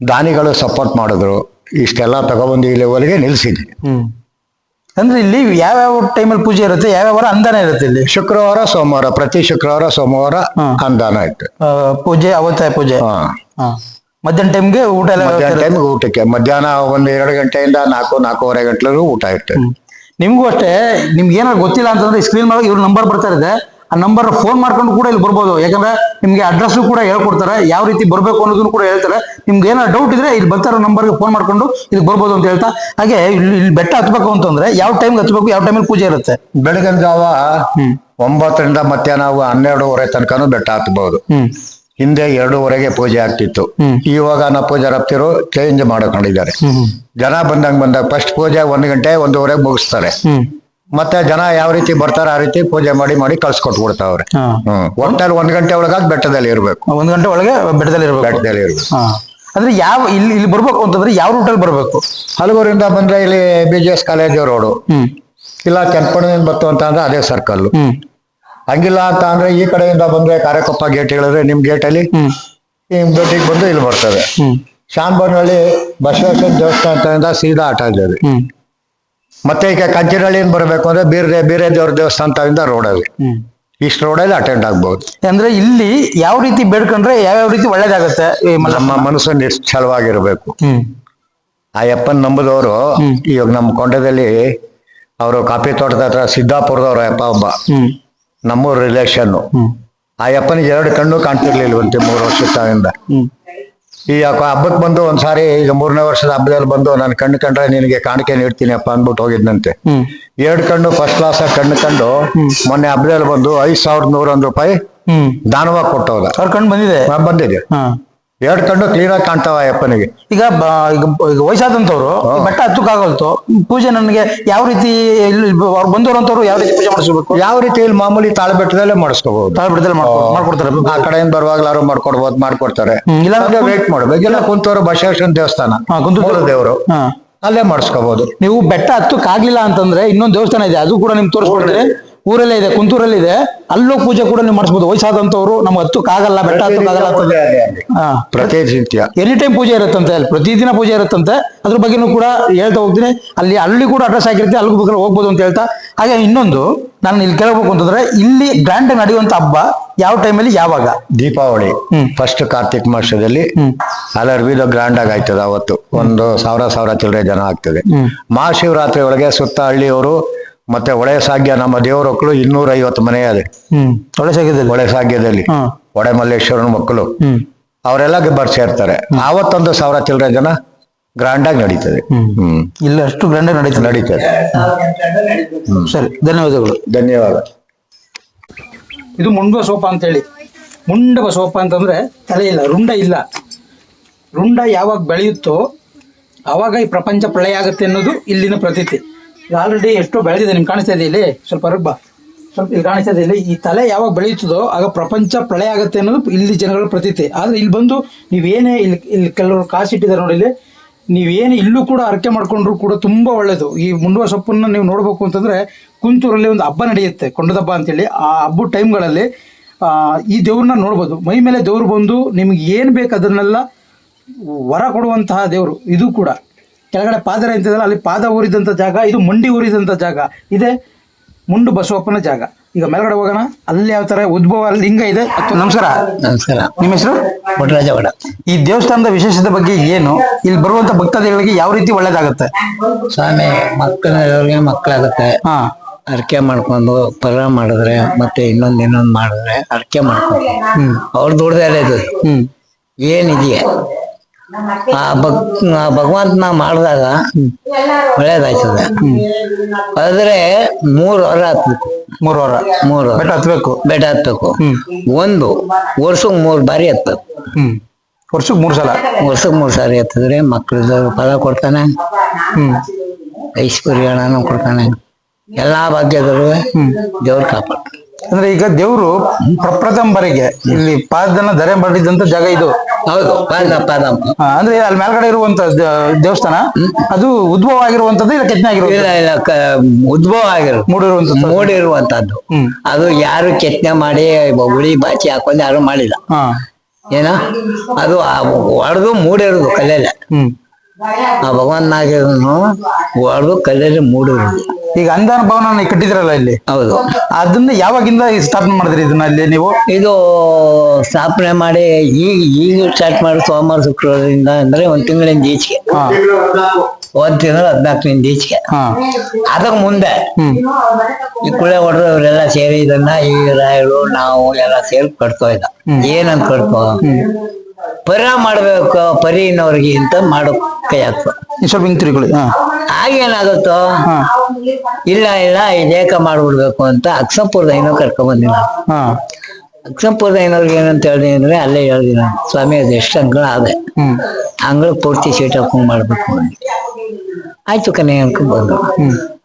ದಾನಿಗಳು ಸಪೋರ್ಟ್ ಮಾಡಿದ್ರು. ಇಷ್ಟೆಲ್ಲ ತಗೊಬಂದು ಇಲ್ಲಿ ಲೆವೆಲ್ಗೆ ನಿಲ್ಸಿದ್ವಿ. ಅಂದ್ರೆ ಇಲ್ಲಿ ಯಾವ್ಯಾವ ಟೈಮಲ್ಲಿ ಪೂಜೆ ಇರುತ್ತೆ ಯಾವ್ಯಾವ ಅಂದಾನ ಇರುತ್ತೆ ಇಲ್ಲಿ? ಶುಕ್ರವಾರ ಸೋಮವಾರ ಪ್ರತಿ ಶುಕ್ರವಾರ ಸೋಮವಾರ ಅಂದಾನ ಇತ್ತು. ಪೂಜೆ ಅವತ್ತಾಯ ಪೂಜೆ. ಮಧ್ಯಾಹ್ನ ಟೈಮ್ಗೆ ಊಟ ಎಲ್ಲ ಟೈಮ್ಗೆ ಟೈಮ್ ಊಟಕ್ಕೆ. ಮಧ್ಯಾಹ್ನ ಒಂದು ಎರಡು ಗಂಟೆಯಿಂದ ನಾಲ್ಕು ನಾಲ್ಕೂವರೆ ಗಂಟೆಲೂ ಊಟ ಇರ್ತದೆ ನಿಮ್ಗೂ ಅಷ್ಟೇ ನಿಮ್ಗೆ ಏನಾದ್ರು ಗೊತ್ತಿಲ್ಲ ಅಂತಂದ್ರೆ ಸ್ಕ್ರೀನ್ ಮೇಲೆ ಇವ್ರ ನಂಬರ್ ಬರ್ತಾ ಇದೆ ಆ ನಂಬರ್ ಫೋನ್ ಮಾಡ್ಕೊಂಡು ಕೂಡ ಇಲ್ಲಿ ಬರ್ಬೋದು. ಯಾಕಂದ್ರೆ ನಿಮ್ಗೆ ಅಡ್ರೆಸ್ ಕೂಡ ಹೇಳ್ಕೊಡ್ತಾರೆ ಯಾವ ರೀತಿ ಬರಬೇಕು ಅನ್ನೋದನ್ನು ಕೂಡ ಹೇಳ್ತಾರೆ. ನಿಮ್ಗೆ ಏನಾದ್ರು ಡೌಟ್ ಇದ್ರೆ ಇಲ್ಲಿ ಬರ್ತಾರೋ ನಂಬರ್ಗೆ ಫೋನ್ ಮಾಡ್ಕೊಂಡು ಇಲ್ಲಿ ಬರ್ಬೋದು ಅಂತ ಹೇಳ್ತಾ. ಹಾಗೆ ಇಲ್ಲಿ ಬೆಟ್ಟ ಹತ್ಬೇಕು ಅಂತಂದ್ರೆ ಯಾವ ಟೈಮ್ಗೆ ಹತ್ಬೇಕು ಯಾವ ಟೈಮಲ್ಲಿ ಪೂಜೆ ಇರುತ್ತೆ? ಬೆಳಗಿನ ಜಾವ ಒಂಬತ್ತರಿಂದ ಮಧ್ಯಾಹ್ನ ಹನ್ನೆರಡುವರೆ ತನಕನೂ ಬೆಟ್ಟ ಹತ್ಬಹುದು ಹ್ಮ್. ಹಿಂದೆ ಎರಡೂವರೆಗೆ ಪೂಜೆ ಆಗ್ತಿತ್ತು. ಇವಾಗ ನಾ ಪೂಜೆ ರಪ್ತಿರು ಚೇಂಜ್ ಮಾಡ್ಕೊಂಡಿದ್ದಾರೆ. ಜನ ಬಂದಂಗ್ ಬಂದಾಗ ಫಸ್ಟ್ ಪೂಜೆ ಒಂದ್ ಗಂಟೆ ಒಂದೂವರೆಗೆ ಮುಗಿಸ್ತಾರೆ. ಮತ್ತೆ ಜನ ಯಾವ ರೀತಿ ಬರ್ತಾರೆ ಆ ರೀತಿ ಪೂಜೆ ಮಾಡಿ ಮಾಡಿ ಕಳ್ಸಿಕೊಟ್ಬಿಡ್ತಾವ್ರೆ ಬಿಡ್ತಾವ್ರೆ ಹ್ಮ್. ಒಟ್ಟಲ್ಲಿ ಒಂದ್ ಗಂಟೆ ಒಳಗಾಗಿ ಬೆಟ್ಟದಲ್ಲಿ ಇರ್ಬೇಕು. ಒಂದ್ ಗಂಟೆ ಒಳಗೆ ಬೆಟ್ಟದಲ್ಲಿ ಇರ್ಬೇಕು. ಬೆಟ್ಟದಲ್ಲಿ ಇರ್ಬೇಕು. ಅಂದ್ರೆ ಯಾವ ಇಲ್ಲಿ ಇಲ್ಲಿ ಬರ್ಬೇಕು ಅಂತಂದ್ರೆ ಯಾವ ರೂಟಲ್ಲಿ ಬರ್ಬೇಕು? ಹಲಗೂರಿಂದ ಬಂದ್ರೆ ಇಲ್ಲಿ B G S college road ಇಲ್ಲ ಕೆಂಪಣ್ಣದಿಂದ ಬರ್ತು ಅಂತ ಅಂದ್ರೆ ಅದೇ ಸರ್ಕಲ್ ಹಂಗಿಲ್ಲ ಅಂತ ಅಂದ್ರೆ ಈ ಕಡೆಯಿಂದ ಬಂದ್ರೆ ಕಾರ್ಯಕೊಪ್ಪ ಗೇಟ್ ಹೇಳಿದ್ರೆ ನಿಮ್ ಗೇಟ್ ಅಲ್ಲಿ ನಿಮ್ ದೊಡ್ಡಿಗೆ ಬಂದು ಇಲ್ಲಿ ಬರ್ತದೆ. ಶಾನ್ಬರ್ನಹಳ್ಳಿ ಬಸವೇಶ್ವರ ದೇವಸ್ಥಾನದಿಂದ ಸೀದಾ ಆಟ ಇದೆ ಮತ್ತೆ ಈಗ ಕಂಚಿನಹಳ್ಳಿಯಿಂದ ಬರಬೇಕು ಅಂದ್ರೆ ಬೀರ್ರೆ ಬೀರೆ ದೇವ್ರ ದೇವಸ್ಥಾನದಿಂದ ರೋಡ್ ಅಲ್ಲಿ. ಇಷ್ಟು ರೋಡಲ್ಲಿ ಅಟೆಂಡ್ ಆಗ್ಬಹುದು ಅಂದ್ರೆ ಇಲ್ಲಿ ಯಾವ ರೀತಿ ಬೇಡ್ಕೊಂಡ್ರೆ ಯಾವ್ಯಾವ ರೀತಿ ಒಳ್ಳೇದಾಗುತ್ತೆ ನಮ್ಮ ಮನಸ್ಸು ನಿಶ್ಚಲವಾಗಿರ್ಬೇಕು. ಆ ಯಪ್ಪನ್ ನಂಬುದವರು ಇವಾಗ ನಮ್ಮ ಕೊಂಡದಲ್ಲಿ ಅವರು ಕಾಫಿ ತೋಟದ ಹತ್ರ ಸಿದ್ದಾಪುರದವ್ರ ಯಪ್ಪ ಒಬ್ಬ. ಹ್ಮ್ ನಮ್ಮೂರ್ ರಿಲೇಷನ್ ಆ ಅಪ್ಪನಿಗೆ ಎರಡು ಕಣ್ಣು ಕಾಣ್ತಿರ್ಲಿಲ್ವಂತೆ ಮೂರು ವರ್ಷದಿಂದ ತಾವಿಂದ ಈ ಹಬ್ಬಕ್ಕೆ ಬಂದು ಒಂದ್ಸಾರಿ ಈಗ ಮೂರನೇ ವರ್ಷದ ಹಬ್ಬದಲ್ಲಿ ಬಂದು ನಾನು ಕಣ್ಣು ಕಂಡ್ರೆ ನಿನಗೆ ಕಾಣಿಕೆ ನೀಡ್ತೀನಿ ಅಪ್ಪ ಅಂದ್ಬಿಟ್ಟು ಹೋಗಿದ್ನಂತೆ. ಎರಡು ಕಣ್ಣು ಫಸ್ಟ್ ಕ್ಲಾಸ್ ಕಣ್ಣು ಕಂಡು ಮೊನ್ನೆ ಹಬ್ಬದಲ್ಲಿ ಬಂದು ಐದ್ ಸಾವಿರದ ನೂರೊಂದು ರೂಪಾಯಿ ಹ್ಮ್. ದಾನವಾಗಿ ಕೊಟ್ಟವ್ರ ಅವ್ರ ಬಂದಿದೆ? ಬಂದಿದೆ. ಎರಡು ಕಣ್ಣು ಕ್ಲಿಯರ್ ಆಗಿ ಕಾಣ್ತಾವ ಅಪ್ಪನಿಗೆ ಯಪ್ಪನಿಗೆ ಈಗ ಬ- ಈಗ ಈಗ ವಯಸ್ಸಾದಂತವ್ರು ಈ ಬೆಟ್ಟ ಹತ್ತಕ್ಕಾಗಲ್ತು ಪೂಜೆ ನನಗೆ ಯಾವ ರೀತಿ ಇಲ್ಲಿ ಅವ್ರು ಬಂದವರು ಅಂತವ್ರು ಯಾವ ರೀತಿ ಪೂಜೆ ಮಾಡಿಸ್ಬೇಕು? ಯಾವ ರೀತಿ ಇಲ್ಲಿ ಮಾಮೂಲಿ ತಾಳ್ಬೆಟ್ಟದಲ್ಲೇ ಮಾಡಿಸ್ಕೋಬಹುದು ಬೆಟ್ಟದಲ್ಲಿ ಮಾಡ್ಕೊಡ್ತಾರೆ. ಆ ಕಡೆಯಿಂದ ಬರುವಾಗ್ಲಾರು ಮಾಡ್ಕೊಡ್ಬೋದು ಮಾಡ್ಕೊಡ್ತಾರೆ. ಹ್ಮ್, ಇಲ್ಲ ಅಂದ್ರೆ ವೇಟ್ ಮಾಡ್ಬೇಕು ಇಲ್ಲ ಕುಂತವರು ಬಸವೇಶ್ವರ ದೇವಸ್ಥಾನ. ಹಾ, ಕುಂತೂರು ಮೂಲ ದೇವರು. ಹಾ. ಅಲ್ಲೇ ಮಾಡಿಸ್ಕೋಬಹುದು ನೀವು ಬೆಟ್ಟ ಹತ್ತಕ್ಕಾಗ್ಲಿಲ್ಲ ಅಂತಂದ್ರೆ ಇನ್ನೊಂದು ದೇವಸ್ಥಾನ ಇದೆ ಅದು ಕೂಡ ನಿಮ್ಗೆ ತೋರಿಸ್ಕೊಡ್ತೀನಿ. ಊರಲ್ಲೇ ಇದೆ ಕುಂತೂರಲ್ಲಿ ಇದೆ. ಅಲ್ಲೂ ಪೂಜೆ ಕೂಡ ನೀವು ಮಾಡಿಸ್ಬೋದು. ವಯಸ್ಸಾದಂತವ್ರು ನಮ್ಗೆ ಹತ್ತಕ್ಕಾಗಲ್ಲ ಬೆಟ್ಟ ಹತ್ತಕ್ಕಾಗಲ್ಲ ಅಂತಂದ್ರೆ ಹಾ. ಪ್ರತಿನಿತ್ಯ ಎನಿ ಟೈಮ್ ಪೂಜೆ ಇರುತ್ತಂತೆ ಅಲ್ಲಿ ಪ್ರತಿದಿನ ಪೂಜೆ ಇರುತ್ತಂತೆ. ಅದ್ರ ಬಗ್ಗೆನೂ ಕೂಡ ಹೇಳ್ತಾ ಹೋಗ್ತೀನಿ. ಅಲ್ಲಿ ಅಲ್ಲಿ ಕೂಡ ಅಡ್ರೆಸ್ ಆಗಿರುತ್ತೆ ಅಲ್ಲಿ ಬೇಕಾದ್ರೆ ಹೋಗ್ಬೋದು ಅಂತ ಹೇಳ್ತಾ. ಹಾಗೆ ಇನ್ನೊಂದು ನಾನು ಇಲ್ಲಿ ಕೇಳಬೇಕು ಅಂತಂದ್ರೆ ಇಲ್ಲಿ ಗ್ರ್ಯಾಂಡ್ ನಡೆಯುವಂತ ಹಬ್ಬ ಯಾವ ಟೈಮಲ್ಲಿ ಯಾವಾಗ? ದೀಪಾವಳಿ. ಫಸ್ಟ್ ಕಾರ್ತಿಕ್ ಮಾಸದಲ್ಲಿ ಅಲರ್ವಿದ ಗ್ರ್ಯಾಂಡ್ ಆಗಿ ಆಯ್ತದ ಅವತ್ತು. ಒಂದು ಸಾವಿರ ಸಾವಿರ ಚಿಲ್ಲರೆ ಜನ ಆಗ್ತದೆ. ಮಹಾಶಿವರಾತ್ರಿ ಒಳಗೆ ಸುತ್ತ ಹಳ್ಳಿಯವರು ಮತ್ತೆ ಒಳೆ ಸಾಗ್ಯ ನಮ್ಮ ದೇವರ ಮಕ್ಕಳು ಇನ್ನೂರ ಐವತ್ತು ಮನೆ ಇದೆ ಹ್ಮ್. ಸಾಗ್ಯದಲ್ಲಿ? ಸಿಗಿದಲ್ಲಿ ಒಳೆ ಸಾಗ್ಯದಲ್ಲಿ. ಒಡೆ ಮಲ್ಲೇಶ್ವರನ ಮಕ್ಕಳು. ಹ್ಮ್. ಅವರೆಲ್ಲ ಬರ್ ಸೇರ್ತಾರೆ. ಆವತ್ತೊಂದು ಸಾವಿರ ಚಿಲ್ಲರೆ ಜನ ಗ್ರಾಂಡ್ ಆಗಿ ನಡೀತದೆ. ಹ್ಮ್. ಇಲ್ಲ ಅಷ್ಟು ಗ್ರ್ಯಾಂಡ್ ನಡೀತದೆ. ನಡೀತದೆ. ಸರಿ ಧನ್ಯವಾದಗಳು. ಧನ್ಯವಾದ. ಇದು ಮುಂಡ ಸೋಪ ಅಂತೇಳಿ. ಮುಂಡ ಸೋಪ ಅಂತಂದ್ರೆ ತಲೆ ಇಲ್ಲ ರುಂಡ ಇಲ್ಲ. ರುಂಡ ಯಾವಾಗ ಬೆಳೆಯುತ್ತೋ ಅವಾಗ ಈ ಪ್ರಪಂಚ ಪ್ರಳಯ ಆಗುತ್ತೆ ಅನ್ನೋದು ಇಲ್ಲಿನ ಪ್ರತೀತಿ. ಇದು ಆಲ್ರೆಡಿ ಎಷ್ಟು ಬೆಳೆದಿದೆ, ನಿಮ್ಗೆ ಕಾಣಿಸ್ತಾ ಇದೆ ಇಲ್ಲಿ? ಸ್ವಲ್ಪ ರುಬ್ಬ ಸ್ವಲ್ಪ ಇಲ್ಲಿ ಕಾಣಿಸ್ತಾ ಇದೆ ಇಲ್ಲಿ. ಈ ತಲೆ ಯಾವಾಗ ಬೆಳೆಯುತ್ತದೋ, ಆಗ ಪ್ರಪಂಚ ಪ್ರಳಯ ಆಗುತ್ತೆ ಅನ್ನೋದು ಇಲ್ಲಿ ಜನಗಳ ಪ್ರತೀತಿ. ಆದರೆ ಇಲ್ಲಿ ಬಂದು ನೀವೇನೇ ಇಲ್ಲಿ ಇಲ್ಲಿ ಕೆಲವರು ಕಾಸಿಟ್ಟಿದ್ದಾರೆ ನೋಡಿ ಇಲ್ಲಿ, ನೀವೇನು ಇಲ್ಲೂ ಕೂಡ ಅರಕೆ ಮಾಡ್ಕೊಂಡ್ರು ಕೂಡ ತುಂಬಾ ಒಳ್ಳೆಯದು ಈ ಮುಂಡುವ ಸೊಪ್ಪನ್ನು ನೀವು ನೋಡಬೇಕು ಅಂತಂದ್ರೆ ಕುಂತೂರಲ್ಲಿ ಒಂದು ಹಬ್ಬ ನಡೆಯುತ್ತೆ, ಕೊಂಡದ ಹಬ್ಬ ಅಂತೇಳಿ. ಆ ಹಬ್ಬದ ಟೈಮ್ಗಳಲ್ಲಿ ಈ ದೇವ್ರನ್ನ ನೋಡ್ಬೋದು. ಮೈ ಮೇಲೆ ದೇವ್ರು ಬಂದು ನಿಮ್ಗೆ ಏನು ಬೇಕು ಅದನ್ನೆಲ್ಲ ವರ ಕೊಡುವಂತಹ ದೇವರು ಇದು ಕೂಡ. ಕೆಳಗಡೆ ಪಾದರ ಅಂತಿದಲ್ಲ ಅಲ್ಲಿ ಪಾದ ಊರಿದಂಥ ಜಾಗ ಇದು ಮುಂಡಿ ಊರಿದಂಥ ಜಾಗ. ಇದೆ ಮುಂಡು ಬಸವಪ್ಪನ ಜಾಗ. ಈಗ ಮೇಲ್ಗಡೆ ಹೋಗೋಣ. ಅಲ್ಲಿ ಯಾವ ತರ ಉದ್ಭವ ಲಿಂಗ ಇದೆ? ನಮಸ್ಕಾರ. ನಮಸ್ಕಾರ. ನಿಮ್ಮ ಹೆಸರು? ಪುಟ್ಟರಾಜ ವಡ. ಈ ದೇವಸ್ಥಾನದ ವಿಶೇಷತೆ ಬಗ್ಗೆ ಏನು? ಇಲ್ಲಿ ಬರುವಂತ ಭಕ್ತಾದಿಗಳಿಗೆ ಯಾವ ರೀತಿ ಒಳ್ಳೇದಾಗುತ್ತೆ? ಸ್ವಾಮಿ ಮಕ್ಕಳಿಗೆ ಮಕ್ಕಳಾಗುತ್ತೆ. ಹಾ. ಅರ್ಕೆ ಮಾಡ್ಕೊಂಡು ಪರ ಮಾಡಿದ್ರೆ ಮತ್ತೆ ಇನ್ನೊಂದ್ ಇನ್ನೊಂದ್ ಮಾಡಿದ್ರೆ ಅರ್ಕೆ ಮಾಡ್ಕೊಂಡು. ಅವ್ರ ದೊಡ್ಡದೇ ಇದು. ಹ್ಮ್. ಏನಿದೆಯಾ? ಆ ಭಕ್ ಆ ಭಗವಂತನ ಮಾಡಿದಾಗ ಒಳ್ಳೇದಾಯ್ತದೆ. ಆದ್ರೆ ಮೂರು ವಾರ ಹತ್ಬೇಕು ಮೂರು ವಾರ. ಮೂರು ಬೆಟ್ಟ ಹತ್ಬೇಕು. ಬೆಟ್ಟ ಹತ್ಬೇಕು. ಒಂದು ವರ್ಷಕ್ಕೆ ಮೂರು ಬಾರಿ ಹತ್ಬೇಕು. ಹ್ಮ್. ವರ್ಷಕ್ಕೆ ಮೂರು ಸಲ. ವರ್ಷಕ್ಕೆ ಮೂರು ಸಾರಿ ಹತ್ತಿದ್ರೆ ಮಕ್ಕಳದ್ದು ಫಲ ಕೊಡ್ತಾನೆ. ಹ್ಮ್. ಐಶ್ವರ್ಯ ಹಣನೂ ಕೊಡ್ತಾನೆ. ಎಲ್ಲಾ ಭಾಗ್ಯಗಳು ದೇವ್ರ ಕಾಪಾಡ್ತಾನೆ. ಅಂದ್ರೆ ಈಗ ದೇವ್ರು ಪ್ರಪ್ರಥಮ ಬಾರಿಗೆ ಇಲ್ಲಿ ಪಾದನ ಧರೆ ಮಾಡಿದಂತ ಜಾಗ ಇದು. ಹೌದು ಪಾದ ಅಂದ್ರೆ ಅಲ್ಲಿ ಮೇಲ್ಗಡೆ ಇರುವಂತ ದ- ದೇವಸ್ಥಾನ ಅದು ಉದ್ಭವ ಆಗಿರುವಂತದ್ದು ಇಲ್ಲ ಕೆತ್ತನೆ ಆಗಿರುವಂತ ಇಲ್ಲ ಇಲ್ಲ ಕ- ಉದ್ಭವ ಆಗಿರೋದು ಮೂಡಿರುವಂತದ್ದು. ಮೂಡಿರುವಂತದ್ದು ಹ್ಮ್. ಅದು ಯಾರು ಕೆತ್ತನೆ ಮಾಡಿ ಉಳಿ ಬಾಚಿ ಹಾಕೊಂಡು ಯಾರು ಮಾಡಿಲ್ಲ. ಹಾ. ಏನ? ಅದು ಒಡೆದು ಮೂಡಿರೋದು ಕಲೆಯಲ್ಲ ಹ್ಮ್. ಆ ಭಗವಂತನಾಗಿರೋನು ಒಡೆದು ಕಲೆಯಲ್ಲಿ ಮೂಡಿರೋದು. ಈಗ ಅನುದಾನ ಭವನ ಕಟ್ಟಿದ್ರಲ್ಲ ಇಲ್ಲಿ? ಹೌದು. ಅದನ್ನ ಯಾವಾಗಿಂದ ಈ ಸ್ಥಾಪನೆ ಮಾಡಿದ್ರಿ ಇದನ್ನ ಇಲ್ಲಿ ನೀವು? ಇದು ಸ್ಥಾಪನೆ ಮಾಡಿ ಈಗ ಈಗ ಸ್ಟಾರ್ಟ್ ಮಾಡಿ ಸೋಮವಾರ ಶುಕ್ರವಾರದಿಂದ ಅಂದ್ರೆ ಒಂದ್ ತಿಂಗಳಿಂದ ಈಚೆಗೆ. ಹಾ. ಒಂದ್ ತಿಂಗಳು ಹದಿನಾಲ್ಕರಿಂದ ಈಚೆಗೆ. ಹಾ. ಅದಕ್ಕೆ ಮುಂದೆ ಹ್ಮ್. ಈ ಕುಳೆ ಹೊಡೆದು ಇವರೆಲ್ಲ ಸೇರಿ ಇದನ್ನ ಈ ರಾಯರು ನಾವು ಎಲ್ಲ ಸೇರಿ ಕಟ್ತೋ ಇದ್ದ. ಏನಂತ ಕಟ್ತೋ ಪರ ಮಾಡ್ಬೇಕು ಇನ್ನವ್ರಿಗೆ ಅಂತ ಮಾಡೋ ಕೈ ಹಾಕ್ತು ಈ ಸ್ವಲ್ಪ ಹಿಂಗ್ ತಿರುಗುಳಿ ಹಾ. ಆಗೇನಾಗುತ್ತೋ ಹಾ. ಇಲ್ಲ ಇಲ್ಲ ಇದೇಕ ಮಾಡ್ಬಿಡ್ಬೇಕು ಅಂತ ಅಕ್ಸಂಪುರದ ಏನೋ ಕರ್ಕೊಂಡ್ ಬಂದಿಲ್ಲ ಹಾ. ಅಕ್ಸಂಪುರದ ಏನೋರ್ಗೆ ಏನಂತ ಹೇಳಿದ್ರೆ ಅಂದ್ರೆ ಅಲ್ಲೇ ಹೇಳ್ದಿಲ್ಲ ಸ್ವಾಮಿ ಅದು ಎಷ್ಟು ಅಂಗಳ ಆದೆ ಹ್ಮ್. ಅಂಗಳ ಪೂರ್ತಿ ಸೀಟ್ ಹಾಕೊಂಡ್ ಮಾಡ್ಬೇಕು. ಆಯ್ತು ಕನೆ ಅನ್ಕೊಂಡ್ ಬಂದ್ರು.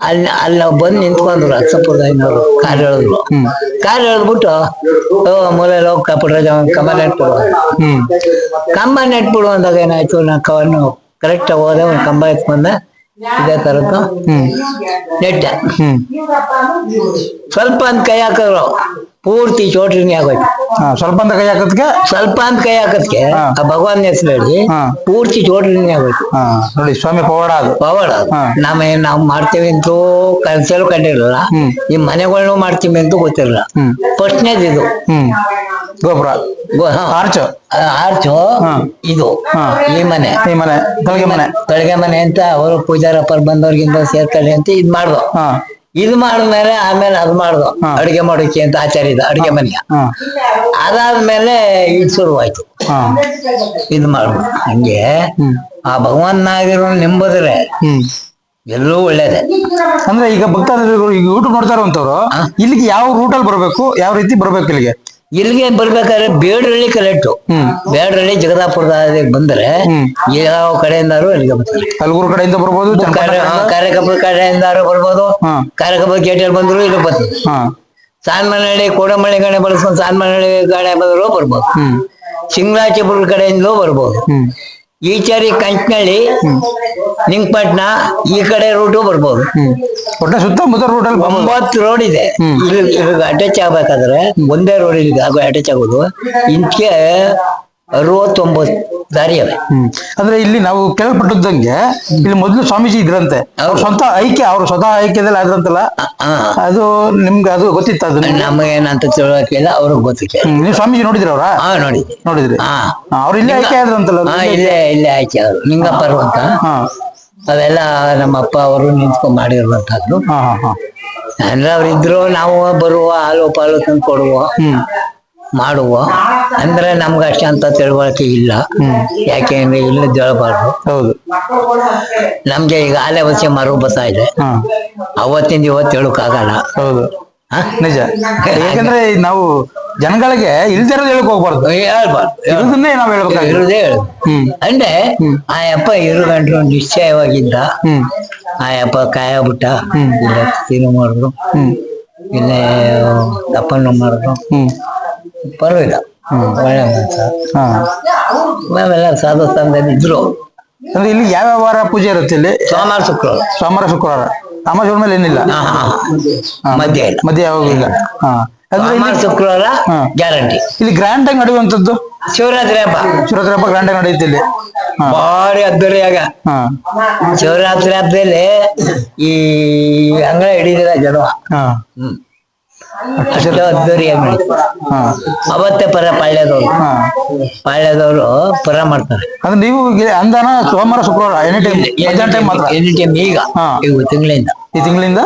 ಅಲ್ಲಿ ಅಲ್ಲಿ ನಾವು ಬಂದು ನಿಂತ್ಕೊಂಡ್ರು ಅಕ್ಸಂಪುರದ ಏನೋರು ಕಾರ್ ಹೇಳಿದ್ರು ಕಾರ್ ಹೇಳ್ಬಿಟ್ಟು ಓ ಮೂಲೆ ಹೋಗಿ ಕಪಡ ಕಮ ನೆಟ್ಬಿಡು ಹ್ಮ್. ಕಂಬ ನೆಟ್ಬಿಡು ಅಂದಾಗ ಏನಾಯ್ತು ನಾ ಕವನ್ನು ಕರೆಕ್ಟ್ ಹೋದೆ ಒಂದು ಕಂಬ ಎತ್ಕೊಂಡೆ ಇದೇ ತರದ್ದು. ನೆಟ್ ಹ್ಮ್. ಸ್ವಲ್ಪ ಅಂತ ಕೈ ಹಾಕಿದ್ರು ಪೂರ್ತಿ ಚೋಟ್ರಿನಿ ಆಗೋಯ್ತು. ಹಾ ಸ್ವಲ್ಪ ಅಂತ ಕೈ ಹಾಕೋದಕ್ಕೆ ಸ್ವಲ್ಪ ಅಂತ ಕೈ ಹಾಕದ್ಕೆ ಆ ಭಗವಾನ್ ಹೆಸರು ಹೇಳಿ ಹಾ. ಪೂರ್ತಿ ಚೋಟ್ರಿನಿ ಆಗೋಯ್ತು. ಹಾ ನೋಡಿ ಸ್ವಾಮಿ ಪವಾಡ ಅದು. ಪವಾಡ ಹಾ. ನಾವೇ ನಾವು ಮಾಡ್ತೇವೆ ಅಂತೂ ಕನ್ಸಲು ಕಂಡಿರಲ್ಲ. ಹ್ಮ್. ಈ ಮನೆಗಳನ್ನು ಮಾಡ್ತೀವಿ ಅಂತ ಗೊತ್ತಿರಲ್ಲ. ಹ್ಮ್. ಫಸ್ಟ್ನೇದು ಇದು. ಹ್ಮ್. ಗೋಪುರ. ಗೋ- ಹಾ. ಆರ್ಚ್. ಆ, ಆರ್ಚು ಹಾ. ಇದು. ಹಾ. ಈ ಮನೆ. ಈ ಮನೆ. ಮನೆ. ಮನೆ ಅಂತ ಅವರು ಪೂಜಾರಪ್ಪರು ಬಂದವ್ರಿಗಿಂತ ಸೇರ್ಕೊಳ್ಳಿ ಅಂತ ಇದ್ ಮಾಡ್ದು ಹಾ. ಇದು ಮಾಡಿದ್ಮೇಲೆ ಆಮೇಲೆ ಅದು ಮಾಡ್ದು. ಅಡಿಗೆ ಮಾಡೋಕೆ ಅಂತ ಆಚಾರ ಇದ್ದ ಅಡಿಗೆ ಮನೆಯ ಅದಾದ್ಮೇಲೆ ಇದು ಶುರುವಾಯ್ತು. ಇದು ಮಾಡುದು. ಹಂಗೆ ಆ ಭಗವಾನ್ ನೆಂಬುದ್ರೆ ಹ್ಮ್. ಎಲ್ಲೂ ಒಳ್ಳೇದೆ. ಅಂದ್ರೆ ಈಗ ಭಕ್ತಾದಿಗಳು ಈಗ ಯೂಟ್ಯೂಬ್ ನೋಡ್ತಾ ಅಂತವ್ರು ಹಾ. ಇಲ್ಲಿಗೆ ಯಾವ ರೂಟಲ್ಲಿ ಬರ್ಬೇಕು ಯಾವ ರೀತಿ ಬರ್ಬೇಕು ಇಲ್ಲಿಗೆ? ಇಲ್ಲಿಗೆ ಬರ್ಬೇಕಾದ್ರೆ ಬೇಡರಳ್ಳಿ ಕರೆಕ್ಟ್ ಬೇಡರಳ್ಳಿ ಜಗದಾಪುರದ ಬಂದ್ರೆ ಯಾವ ಕಡೆಯಿಂದಾರು ಇಲ್ಲಿಗೆ ಬರ್ತಾರೆ. ಕಡೆಯಿಂದ ಬರ್ಬೋದು ಕಡೆಯಿಂದ- ಕಾರ್ಯಕ್ರಮ ಕಡೆಯಿಂದಾರು ಬರ್ಬೋದು. ಕಾರ್ಯಕ್ರಮ ಗೇಟಲ್ಲಿ ಬಂದ್ರು ಇಲ್ಲಿ ಬರ್ತದೆ ಸಾನ್ಮನಹಳ್ಳಿ ಕೋಡಮಳ್ಳಿ ಗಾಣೆ ಬಳಸ್ಕೊಂಡು ಸಾನ್ಮನಹಳ್ಳಿ ಗಾಣೆ ಬಂದ್ರು ಬರ್ಬೋದು. ಸಿಂಗ್ಲಾಚಿಪುರ ಕಡೆಯಿಂದಲೂ ಬರ್ಬೋದು. ಈಚಾರಿ ಕಂಚನಳ್ಳಿ ನಿಂಗಪಟ್ನ ಈ ಕಡೆ ರೂಟು ಬರ್ಬೋದು. ಒಟ್ಟ ಸುತ್ತಮುತ್ತ ರೂಟ್ ಅಲ್ಲಿ ಒಂಬತ್ತು ರೋಡ್ ಇದೆ. ಅಟ್ಯಾಚ್ ಆಗ್ಬೇಕಾದ್ರೆ ಒಂದೇ ರೋಡ್ ಇಲ್ಲಿ ಆಗೋ ಅಟ್ಯಾಚ್ ಆಗೋದು. ಇಂಚೆ ಅರವತ್ತೊಂಬತ್ತು ದಾರಿ ಅವೆ. ಹ್ಮ್. ಅಂದ್ರೆ ಇಲ್ಲಿ ನಾವು ಕೇಳ್ಪಟ್ಟದ್ದಂಗೆ ಇಲ್ಲಿ ಮೊದಲು ಸ್ವಾಮೀಜಿ ಇದ್ರಂತೆ. ಅವ್ರ ಸ್ವಂತ ಐಕ್ಯ ಅವ್ರ ಸ್ವತಃ ಐಕ್ಯದಲ್ಲಿ ಆದ್ರಂತಲ್ಲ? ಅದು ನಿಮ್ಗೆ ಅದು ಗೊತ್ತಿತ್ತು ಅದು? ನಿಮ್ಗೆ? ನಮಗೇನಂತ ತಿಳುವಳಿಕೆ ಇಲ್ಲ ಅವ್ರಿಗೆ ಗೊತ್ತಿದೆ ನೀವು ಸ್ವಾಮೀಜಿ ನೋಡಿದ್ರ ಅವ್ರ? ಹಾ ನೋಡಿ ನೋಡಿದ್ರಿ. ಅವ್ರು ಇಲ್ಲೇ ಐಕ್ಯ ಆದ್ರಂತಲ್ಲ ಇಲ್ಲೇ ಇಲ್ಲೇ ಆಯ್ಕೆ ಅವರು. ನಿಂಗಪ್ಪ ಅಂತ ಅವೆಲ್ಲ ನಮ್ಮ ಅಪ್ಪ ಅವರು ನಿಂತ್ಕೊಂಡ್ ಮಾಡಿರುವಂತಹದ್ದು. ಅಂದ್ರೆ ಅವ್ರಿದ್ರು ನಾವು ಬರುವ ಹಾಲು ಪಾಲು ತಂದು ಕೊಡುವ. ಹ್ಮ್. ಮಾಡುವ. ಅಂದ್ರೆ ನಮ್ಗೆ ಅಷ್ಟೇ ಅಂತ ತಿಳುವಳಿಕೆ ಇಲ್ಲ. ಯಾಕೆಂದ್ರೆ ಇಲ್ಲಿ ಹೇಳಬಾರ್ದು ಹೌದು. ನಮ್ಗೆ ಈಗ ಆಲೆ ವರ್ಷ ಮರು ಬರ್ತಾ ಇದೆ. ಅವತ್ತಿಂದ ಇವತ್ತು ಹೇಳಕ್ಕಾಗಲ್ಲ. ಹೌದು? ನಿಜ. ಯಾಕಂದ್ರೆ ನಾವು ಜನಗಳಿಗೆ ಇಲ್ದಿರೋದು ಹೇಳಕ್ ಹೋಗ್ಬಾರ್ದು. ಹೇಳ್ಬಾರ್ದು. ಇರೋದನ್ನೇ ನಾವ್ ಇರುದೇ ಹೇಳು ಅಂದ್ರೆ ಆ ಅಪ್ಪ ಇರು ಗಂಟ್ರು ನಿಶ್ಚಯವಾಗಿದ್ದ. ಆ ಅಪ್ಪ ಕಾಯ ಬಿಟ್ಟ ಇಲ್ಲ ತಿನ್ನು ಮಾಡಿದ್ರು. ಇಲ್ಲೇ ದಪ್ಪನ್ನು ಮಾಡಿದ್ರು. ಪರವಾಗಿಲ್ಲ. ಒಳ್ಳೆ ಮನ್ಸ ಹಾ. ನಾವೆಲ್ಲ ಸಾಧು ಸ್ಥಾನದಲ್ಲಿ ಇದ್ರು. ಅಂದ್ರೆ ಇಲ್ಲಿ ಯಾವ ವಾರ ಪೂಜೆ ಇರುತ್ತೆ ಇಲ್ಲಿ? ಸೋಮವಾರ ಶುಕ್ರವಾರ. ಸೋಮವಾರ ಶುಕ್ರವಾರ. ಅಮಾವಾಸ್ಯೆ ಮೇಲೆ ಏನಿಲ್ಲ? ಹಾ, ಹಾ, ಹಾ. ಮಧ್ಯ ಇಲ್ಲ. ಮಧ್ಯ ಯಾವಾಗ ಇಲ್ಲ. ಹಾ. ಅಂದ್ರೆ ಸೋಮವಾರ ಇಲ್ಲಿ- ಶುಕ್ರವಾರ ಹಾ. ಗ್ಯಾರಂಟಿ. ಇಲ್ಲಿ ಗ್ರ್ಯಾಂಡ್ ಆಗಿ ನಡೆಯುವಂತದ್ದು ಶಿವರಾತ್ರಿ ಹಬ್ಬ. ಶಿವರಾತ್ರಿ ಹಬ್ಬ ಗ್ರ್ಯಾಂಡ್ ಆಗಿ ನಡೆಯುತ್ತೆ ಇಲ್ಲಿ. ಹಾ. ಭಾರಿ ಅದ್ದೂರಿಯಾಗ ಹಾ. ಶಿವರಾತ್ರಿ ಹಬ್ಬದಲ್ಲಿ ಈ ಅಂಗಳ ಹಿಡಿದಿಲ್ಲ ಜನ. ಹಾ. ಹ್ಮ್. ಅದ್ದೂರಿಯಾಗಿ ಹಾ. ಅವತ್ತೇ ಪರ ಪಾಳ್ಯದವ್ರು. ಹಾ. ಪಾಳ್ಯದವರು ಪರ ಮಾಡ್ತಾರೆ. ಅಂದ್ರೆ ನೀವು ಇಲ್ಲಿ ಅಂದಾನ ಸೋಮವಾರ ಶುಕ್ರವಾರ ಎನಿ ಟೈಮ್ ಮಧ್ಯಾಹ್ನ ಟೈಮ್ ಮಾತ್ರ? ಎನಿ ಟೈಮ್ ಈಗ ಹಾ. ಈಗ ತಿಂಗಳಿಂದ. ಈ ತಿಂಗಳಿಂದ?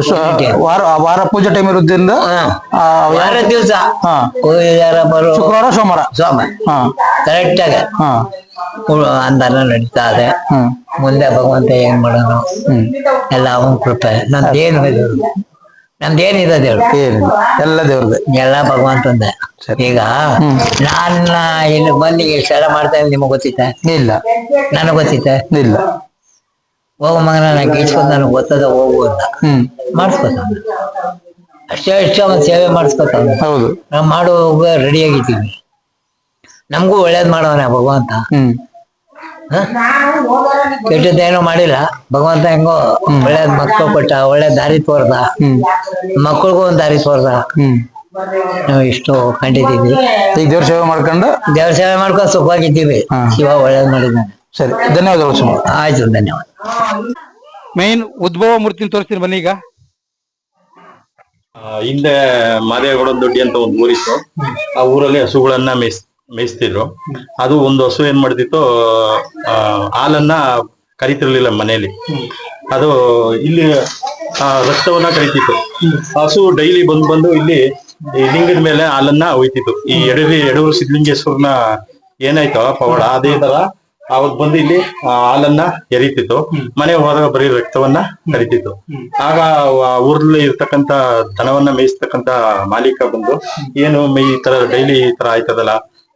ಶ- ವಾರ ವಾರ ಪೂಜೆ ಟೈಮ್ ಇರೋದ್ರಿಂದ ಆ, ವಾರ ದಿವಸ. ಹಾ. ಯಾರ ಬರೋ ಶುಕ್ರವಾರ ಸೋಮವಾರ? ಸೋಮವಾರ. ಹಾ. ಕರೆಕ್ಟ್ ಆಗಿ. ಹಾ. ಅಂದಾನ ನಡೀತಾ ಇದೆ. ಹ್ಮ್. ಮುಂದೆ ಭಗವಂತ ಏನ್ ಹ್ಮ್. ಎಲ್ಲ ಅವನ್ ಕೃಪೆ ನಂದೇನು ನಂದೇನಿದೆ ದೇವ್ರು? ಎಲ್ಲ ದೇವ್ರದ್ದು ಎಲ್ಲ ಭಗವಂತಂದ. ಈಗ ನಾನ್ ಇಲ್ಲಿ ಬಂದು ಸಲ ಮಾಡ್ತಾ ಇದ್ದೀನಿ ನಿಮಗೆ ಗೊತ್ತಿತ್ತೆ? ಇಲ್ಲ. ನನಗೆ ಗೊತ್ತಿತ್ತ? ಇಲ್ಲ. ಹೋಗೋ ಮಗನ ನಾನು ಗೀಚ್ಕೊಂಡು ನನಗೆ ಗೊತ್ತದ ಹೋಗು ಅಂತ. ಹ್ಮ್. ಮಾಡಿಸ್ಕೊತ ಅಷ್ಟೇ ಇಷ್ಟೇ ಒಂದು ಸೇವೆ ಮಾಡಿಸ್ಕೊತ ಹೌದು. ನಾವು ಮಾಡೋ ರೆಡಿ ಆಗಿದ್ದೀವಿ ನಮಗೂ ಒಳ್ಳೇದ್ ಮಾಡೋಣ ಭಗವಂತ? ಕೆಟ್ಟದ್ದೇನೋ ಮಾಡಿಲ್ಲ. ಭಗವಂತ ಹೆಂಗೋ ಒಳ್ಳೇದ್ ಮಕ್ಕಳು ಕೊಟ್ಟ ಒಳ್ಳೆ ದಾರಿ ತೋರ್ದ. ಮಕ್ಕಳಿಗೂ ಒಂದ್ ದಾರಿ ತೋರ್ದ. ಹ್ಮ್ ನಾವು ಇಷ್ಟು ಕಂಡಿದ್ದೀವಿ. ಈಗ ದೇವ್ರ ಸೇವೆ ಮಾಡ್ಕೊಂಡು? ದೇವ್ರ ಸೇವೆ ಮಾಡ್ಕೊಂಡು ಸುಖವಾಗಿದ್ದೀವಿ. ಶಿವ ಒಳ್ಳೇದ್ ಮಾಡಿದ್ದಾನೆ. ಸರಿ ಧನ್ಯವಾದಗಳು ಸುಮ. ಆಯ್ತು ಧನ್ಯವಾದ. ಮೇನ್ ಉದ್ಭವ ಮೂರ್ತಿನ ತೋರಿಸ್ತೀನಿ ಬನ್ನಿ ಈಗ. ಆ, ಹಿಂದೆ ಮಾದೇಗೌಡ ದೊಡ್ಡಿ ಅಂತ ಒಂದು ಊರಿತ್ತು. ಆ ಊರಲ್ಲಿ ಹಸುಗಳನ್ನ ಮೇಯ್ಸ್ ಮೇಯಿಸ್ತಿದ್ರು. ಅದು ಒಂದು ಹಸು ಏನ್ ಮಾಡ್ತಿತ್ತು ಹಾಲನ್ನ ಕರಿತಿರ್ಲಿಲ್ಲ ಮನೆಯಲ್ಲಿ. ಅದು ಇಲ್ಲಿ ರಕ್ತವನ್ನ ಕರಿತಿತ್ತು. ಹಸು ಡೈಲಿ ಬಂದು ಬಂದು ಇಲ್ಲಿ ಈ ಲಿಂಗದ ಮೇಲೆ ಹಾಲನ್ನ ಒಯ್ತಿತ್ತು. ಈ ಎಡವಿ, ಎಡೂರು ಸಿದ್ಧಲಿಂಗೇಶ್ವರನ ಏನಾಯ್ತವ ಪವಾಡ, ಅದೇ ತರ ಅವಾಗ ಬಂದು ಇಲ್ಲಿ ಹಾಲನ್ನ ಎರಿತಿತ್ತು. ಮನೆ ಹೋದಾಗ ಬರೀ ರಕ್ತವನ್ನ ಕರಿತಿತ್ತು. ಆಗ ಊರ್ಲಿ ಇರ್ತಕ್ಕಂತ ದನವನ್ನ ಮೇಯಿಸ್ತಕ್ಕಂತ ಮಾಲೀಕ ಬಂದು, ಏನು ಈ ತರ ಡೈಲಿ ಈ ತರ ಆಯ್ತದಲ್ಲ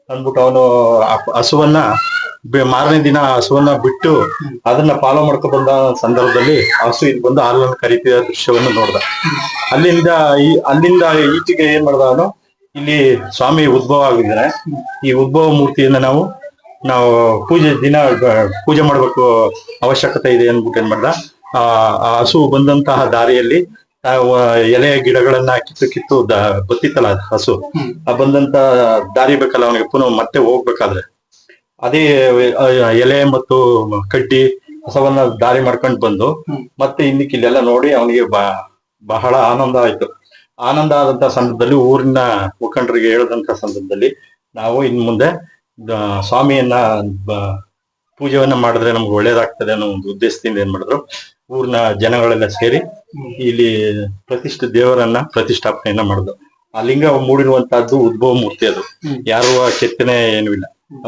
ಅಂದ್ಬಿಟ್ಟು ಅವನು ಹಸುವನ್ನ ಮಾರನೇ ದಿನ ಹಸುವನ್ನ ಬಿಟ್ಟು ಅದನ್ನ ಫಾಲೋ ಮಾಡ್ಕೊ ಬಂದ ಸಂದರ್ಭದಲ್ಲಿ ಹಸು ಇದು ಬಂದು ಹಾಲನ್ನು ಕರಿತಿದ ದೃಶ್ಯವನ್ನು ನೋಡ್ದ. ಅಲ್ಲಿಂದ ಈ ಅಲ್ಲಿಂದ ಈಚೆಗೆ ಏನ್ ಮಾಡ್ದ ಅವನು? ಇಲ್ಲಿ ಸ್ವಾಮಿ ಉದ್ಭವ ಆಗಿದ್ದಾರೆ. ಈ ಉದ್ಭವ ಮೂರ್ತಿಯನ್ನ ನಾವು ನಾವು ಪೂಜೆ ದಿನ ಪೂಜೆ ಮಾಡ್ಬೇಕು ಅವಶ್ಯಕತೆ ಇದೆ ಅಂದ್ಬಿಟ್ಟು ಏನ್ ಮಾಡ್ದ? ಆ ಹಸು ಬಂದಂತಹ ದಾರಿಯಲ್ಲಿ ಎಲೆ ಗಿಡಗಳನ್ನ ಕಿತ್ತು ಕಿತ್ತು ದ ಬತ್ತಿತ್ತಲ್ಲ ಹಸು. ಆ ಬಂದಂತ ದಾರಿ ಬೇಕಲ್ಲ ಅವನಿಗೆ ಪುನಃ ಮತ್ತೆ ಹೋಗ್ಬೇಕಾದ್ರೆ. ಅದೇ ಎಲೆ ಮತ್ತು ಕಡ್ಡಿ ಹಸವನ್ನ ದಾರಿ ಮಾಡ್ಕೊಂಡು ಬಂದು ಮತ್ತೆ ಇನ್ನಿಕ್ ಇಲ್ಲೆಲ್ಲ ನೋಡಿ ಅವನಿಗೆ ಬಹಳ ಆನಂದ ಆಯ್ತು. ಆನಂದ ಆದಂತ ಸಂದರ್ಭದಲ್ಲಿ ಊರಿನ ಮುಖಂಡರಿಗೆ ಹೇಳದಂತ ಸಂದರ್ಭದಲ್ಲಿ ನಾವು ಇನ್ ಮುಂದೆ ಸ್ವಾಮಿಯನ್ನ ಪೂಜೆಯನ್ನ ಮಾಡಿದ್ರೆ ನಮ್ಗೆ ಒಳ್ಳೇದಾಗ್ತದೆ ಅನ್ನೋ ಒಂದು ಉದ್ದೇಶದಿಂದ ಏನ್ ಮಾಡಿದ್ರು ಊರಿನ ಜನಗಳೆಲ್ಲ ಸೇರಿ ಇಲ್ಲಿ ಪ್ರತಿಷ್ಠೆ ದೇವರನ್ನ ಪ್ರತಿಷ್ಠಾಪನೆಯನ್ನ ಮಾಡುದು. ಆ ಲಿಂಗ ಮೂಡಿರುವಂತಹದ್ದು ಉದ್ಭವ ಮೂರ್ತಿ ಅದು. ಯಾರು ಕೆತ್ತನೆ ಏನೂ ಇಲ್ಲ.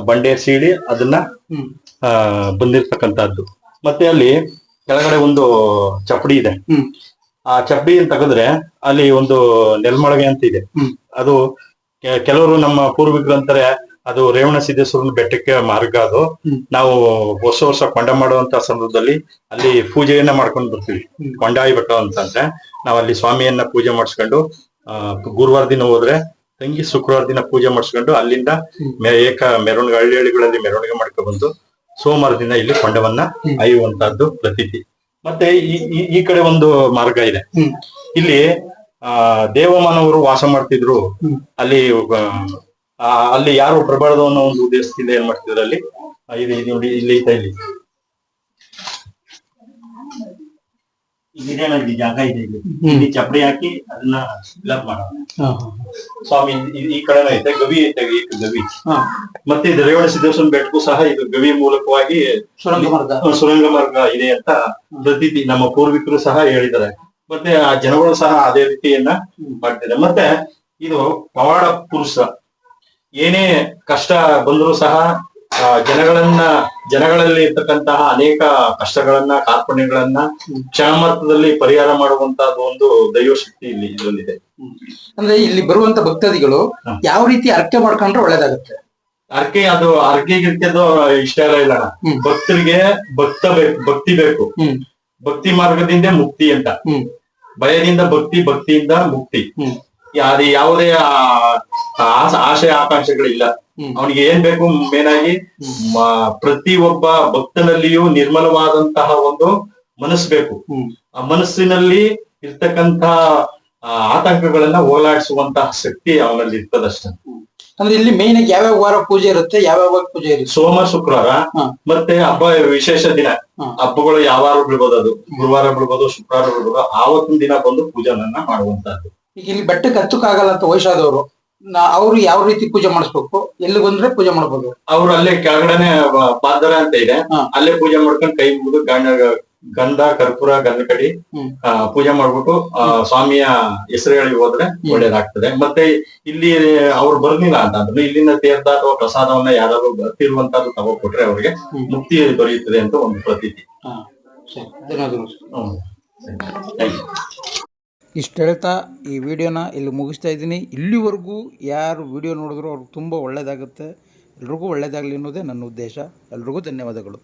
ಬಂಡೆ ಸೀಳಿ ಅದನ್ನ ಆ ಬಂದಿರ್ತಕ್ಕಂತಹದ್ದು. ಮತ್ತೆ ಅಲ್ಲಿ ಕೆಳಗಡೆ ಒಂದು ಚಪ್ಪಡಿ ಇದೆ. ಆ ಚಪ್ಪಡಿ ತೆಗೆದ್ರೆ ಅಲ್ಲಿ ಒಂದು ನೆಲ್ಮಳಗೆ ಅಂತ ಇದೆ. ಅದು ಕೆಲವರು ನಮ್ಮ ಪೂರ್ವಿಕರು ಅಂತಾರೆ ಅದು ರೇವಣ ಸಿದ್ದೇಶ್ವರನ ಬೆಟ್ಟಕ್ಕೆ ಮಾರ್ಗ ಅದು. ನಾವು ವರ್ಷ ವರ್ಷ ಕೊಂಡ ಮಾಡುವಂತ ಸಂದರ್ಭದಲ್ಲಿ ಅಲ್ಲಿ ಪೂಜೆಯನ್ನ ಮಾಡ್ಕೊಂಡು ಬರ್ತೀವಿ. ಕೊಂಡಾಯಿ ಬೆಟ್ಟ ಅಂತಂದ್ರೆ ನಾವು ಅಲ್ಲಿ ಸ್ವಾಮಿಯನ್ನ ಪೂಜೆ ಮಾಡಿಸ್ಕೊಂಡು ಗುರುವಾರ ದಿನ ಹೋದ್ರೆ ತಂಗಿ ಶುಕ್ರವಾರ ದಿನ ಪೂಜೆ ಮಾಡಿಸ್ಕೊಂಡು ಅಲ್ಲಿಂದ ಏಕ ಮೆರವಣಿಗೆ ಹಳ್ಳಿ ಹಳ್ಳಿಗಳಲ್ಲಿ ಮೆರವಣಿಗೆ ಮಾಡ್ಕೊಬಂದು ಸೋಮವಾರ ದಿನ ಇಲ್ಲಿ ಕೊಂಡವನ್ನ ಅಯ್ಯುವಂತಹದ್ದು ಪ್ರತೀತಿ. ಮತ್ತೆ ಈ ಈ- ಕಡೆ ಒಂದು ಮಾರ್ಗ ಇದೆ. ಇಲ್ಲಿ ಆ ದೇವಮಾನವರು ವಾಸ ಮಾಡ್ತಿದ್ರು. ಅಲ್ಲಿ ಅಲ್ಲಿ ಯಾರು ಬರಬಾರ್ದು ಅನ್ನೋ ಒಂದು ಉದ್ದೇಶದಿಂದ ಏನ್ ಮಾಡ್ತಿದ್ರು ಅಲ್ಲಿ ಆ, ಇದು ಇದು ನೋಡಿ ಇಲ್ಲಿ ಇಲ್ಲಿ. ಇದೇನಾಗಿ ಜಾಗ ಇದೆ ಇಲ್ಲಿ. ಇಲ್ಲಿ ಚಪ್ಪಡಿ ಹಾಕಿ ಅದನ್ನ ಫಿಲ್ಅಪ್ ಮಾಡೋಣ. ಸ್ವಾಮಿ ಈ- ಕಡೆ ಕಡೆನೂ ಐತೆ ಗವಿ ಐತೆ ಈ ಗವಿ. ಮತ್ತೆ ಇದು ರೇವಣ ಸಿದ್ದೇಶ್ವರ ಬೆಟ್ಟಕ್ಕೂ ಸಹ ಇದು ಗವಿ ಮೂಲಕವಾಗಿ ಸುರಂಗ ಮಾರ್ಗ. ಆ, ಸುರಂಗ ಮಾರ್ಗ ಇದೆ ಅಂತ ಪ್ರತೀತಿ ನಮ್ಮ ಪೂರ್ವಿಕರು ಸಹ ಹೇಳಿದ್ದಾರೆ. ಮತ್ತೆ ಆ ಜನಗಳು ಸಹ ಅದೇ ರೀತಿಯನ್ನ ಮಾಡ್ತಿದ್ದಾರೆ. ಮತ್ತೆ ಇದು ಪವಾಡ ಪುರುಷ. ಏನೇ ಕಷ್ಟ ಬಂದರೂ ಸಹ ಜನಗಳನ್ನ ಜನಗಳಲ್ಲಿ ಇರ್ತಕ್ಕಂತಹ ಅನೇಕ ಕಷ್ಟಗಳನ್ನ ಕಾರ್ಪಣ್ಯಗಳನ್ನ ಕ್ಷಣಮರ್ಥದಲ್ಲಿ ಪರಿಹಾರ ಮಾಡುವಂತಹ ಒಂದು ದೈವ ಶಕ್ತಿ ಇಲ್ಲಿ ಇದರಲ್ಲಿದೆ. ಅಂದ್ರೆ ಇಲ್ಲಿ ಬರುವಂತ ಭಕ್ತಾದಿಗಳು ಯಾವ ರೀತಿ ಅರ್ಕೆ ಮಾಡ್ಕೊಂಡ್ರೆ ಒಳ್ಳೇದಾಗುತ್ತೆ? ಅರ್ಕೆ ಅದು ಅರ್ಕೆ ಗಿರ್ಕೆದು ಇಷ್ಟ ಎಲ್ಲ ಇಲ್ಲ ಭಕ್ತರಿಗೆ ಭಕ್ತ ಬೇಕು ಭಕ್ತಿ ಬೇಕು. ಭಕ್ತಿ ಮಾರ್ಗದಿಂದ ಮುಕ್ತಿ ಅಂತ. ಭಯದಿಂದ ಭಕ್ತಿ ಭಕ್ತಿಯಿಂದ ಮುಕ್ತಿ. ಅದು ಯಾವುದೇ ಆ- ಆಸ- ಆಶಯ ಆಕಾಂಕ್ಷೆಗಳು ಇಲ್ಲ ಅವನಿಗೆ ಏನ್ ಬೇಕು ಮೇನ್ ಆಗಿ ಪ್ರತಿ ಒಬ್ಬ ಭಕ್ತನಲ್ಲಿಯೂ ನಿರ್ಮಲವಾದಂತಹ ಒಂದು ಮನಸ್ಸು ಬೇಕು. ಆ ಮನಸ್ಸಿನಲ್ಲಿ ಇರ್ತಕ್ಕಂತ ಆತಂಕಗಳನ್ನ ಹೋಗಲಾಡಿಸುವಂತಹ ಶಕ್ತಿ ಅವನಲ್ಲಿ ಇರ್ತದಷ್ಟೇ. ಅಂದ್ರೆ ಇಲ್ಲಿ ಮೇನ್ ಆಗಿ ಯಾವ್ಯಾವ ವಾರ ಪೂಜೆ ಇರುತ್ತೆ ಯಾವ್ಯಾವ ಪೂಜೆ ಇರುತ್ತೆ? ಸೋಮ ಶುಕ್ರವಾರ ಮತ್ತೆ ಹಬ್ಬ ವಿಶೇಷ ದಿನ. ಹಬ್ಬಗಳು ಯಾವಾರ ಬೀಳ್ಬೋದು ಅದು? ಗುರುವಾರ ಬೀಳ್ಬೋದು ಶುಕ್ರವಾರ ಬೀಳ್ಬೋದು ಆವತ್ತಿನ ದಿನ ಬಂದು ಪೂಜನನ್ನ ಮಾಡುವಂತಹದ್ದು. ಈಗ ಇಲ್ಲಿ ಬೆಟ್ಟಕ್ಕೆ ಹತ್ತಕ್ಕಾಗಲ್ಲ ಅಂತ ವಯಸ್ಸಾದವರು. ಅವರು ಯಾವ ರೀತಿ ಪೂಜೆ ಮಾಡಿಸ್ಬೇಕು? ಎಲ್ಲಿ ಬಂದ್ರೆ ಪೂಜೆ ಮಾಡಬಹುದು ಅವ್ರು ಅಲ್ಲೇ ಕೆಳಗಡೆನೆ ಪಾದರ ಅಂತ ಇದೆ. ಅಲ್ಲೇ ಪೂಜೆ ಮಾಡ್ಕೊಂಡು ಕೈ ಮುಗಿದು ಗಂಡ ಗಂಧ ಕರ್ಪೂರ ಗಂಧ ಕಡಿ ಆ, ಪೂಜೆ ಮಾಡ್ಬಿಟ್ಟು ಸ್ವಾಮಿಯ ಹೆಸರು ಹೇಳಿ ಹೋದ್ರೆ ಒಳ್ಳೇದಾಗ್ತದೆ. ಮತ್ತೆ ಇಲ್ಲಿ ಅವ್ರು ಬರ್ಲಿಲ್ಲ ಅಂತ ಅಂದ್ರೆ ಇಲ್ಲಿನ ತೀರ್ಥ ಅಥವಾ ಪ್ರಸಾದವನ್ನ ಯಾರಾದ್ರೂ ಬರ್ತಿರುವಂತದ್ದು ತಗೋಕೊಟ್ರೆ ಅವ್ರಿಗೆ ಮುಕ್ತಿ ದೊರೆಯುತ್ತದೆ ಅಂತ ಒಂದು ಪ್ರತೀತಿ. ಧನ್ಯವಾದಗಳು. ಇಷ್ಟು ಹೇಳ್ತಾ ಈ ವಿಡಿಯೋನ ಇಲ್ಲಿ ಮುಗಿಸ್ತಾ ಇದ್ದೀನಿ. ಇಲ್ಲಿವರೆಗೂ ಯಾರು ವಿಡಿಯೋ ನೋಡಿದ್ರು ಅವ್ರಿಗೆ ತುಂಬ ಒಳ್ಳೆಯದಾಗುತ್ತೆ ಎಲ್ರಿಗೂ ಒಳ್ಳೆಯದಾಗಲಿ ಅನ್ನೋದೇ ನನ್ನ ಉದ್ದೇಶ. ಎಲ್ರಿಗೂ ಧನ್ಯವಾದಗಳು.